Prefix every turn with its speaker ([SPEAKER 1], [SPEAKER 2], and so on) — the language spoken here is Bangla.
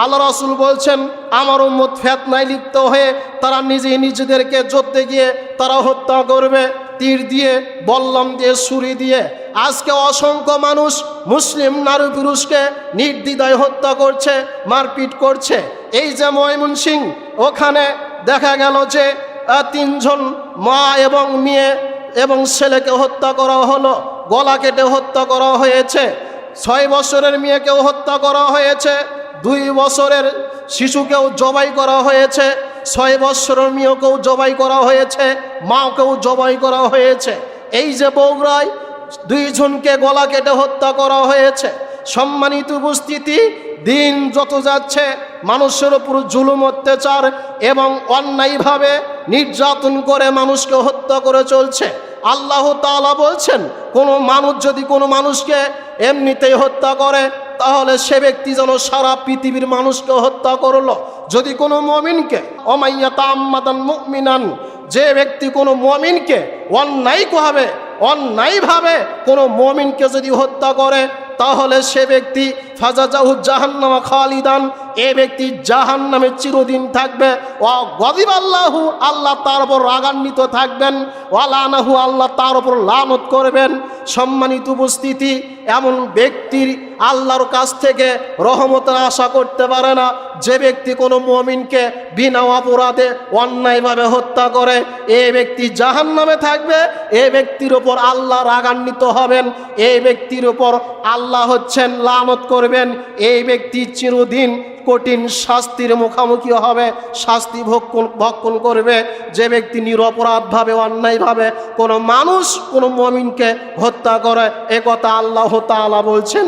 [SPEAKER 1] আল্লাহ রাসুল বলছেন, আমার উম্মত ফেতনায় লিপ্ত হয়ে তারা নিজেই নিজেদেরকে যোদ্ধে গিয়ে তারা হত্যা করবে, তীর দিয়ে, বল্লম দিয়ে, ছুরি দিয়ে। আজকে অসংখ্য মানুষ মুসলিম নারী পুরুষকে নির্দ্বিধায় হত্যা করছে, মারপিট করছে। এই যে ময়মন সিং ওখানে দেখা গেল যে তিনজন মা এবং মেয়ে এবং ছেলেকে হত্যা করা হলো, গলা কেটে হত্যা করা হয়েছে। ছয় বছরের মেয়েকেও হত্যা করা হয়েছে। দুই বছরের শিশুকেও জবাই করা হয়েছে, ছয় বছরের মেয়েকেও জবাই করা হয়েছে, মাকেও জবাই করা হয়েছে। এই যে বগুড়ায় দুইজনকে গলা কেটে হত্যা করা হয়েছে, সম্মানিত উপস্থিতি, দিন যত যাচ্ছে, মানুষের উপর জুলুম, অত্যাচার এবং অন্যায়ভাবে নির্যাতন করে মানুষকে হত্যা করে চলছে। আল্লাহ তাআলা বলছেন, কোনো মানুষ যদি কোনো মানুষকে এমনিতেই হত্যা করে তাহলে সে ব্যক্তি যেন সারা পৃথিবীর মানুষকে হত্যা করল। যদি কোনো মমিনকে, অমাইয়া তাম্মাদান মুমিনান, যে ব্যক্তি কোনো মমিনকে অন্যায় কোহাবে অন্যায়ভাবে কোনো মমিনকে যদি হত্যা করে, তাহলে সে ব্যক্তি ফাজাজাহু জাহান্নামা খালিদান। এ ব্যক্তি জাহান্নামে চিরদিন থাকবে। ও গদিব আল্লাহু আল্লাহ তার উপর রাগান্বিত থাকবেন। ওয়ালানাহু আল্লাহ তার উপর লানত করবেন। সম্মানিত উপস্থিতি, এমন ব্যক্তির আল্লাহর কাছ থেকে রহমতের আশা করতে পারে না। যে ব্যক্তি কোনো মমিনকে বিনা অপরাধে অন্যায়ভাবে হত্যা করে, এ ব্যক্তি জাহান নামে থাকবে। এ ব্যক্তির ওপর আল্লাহ রাগান্বিত হবেন। এই ব্যক্তির ওপর আল্লাহ হচ্ছেন লানত করবেন, এই ব্যক্তি চিরদিন কঠিন শাস্তির মুখামুখি হবে, শাস্তি ভক্ষণ ভক্ষণ করবে। যে ব্যক্তি নিরপরাধভাবে, অন্যায়ভাবে কোনো মানুষ, কোনো মমিনকে হত্যা করে একথা আল্লাহ তালা বলছেন।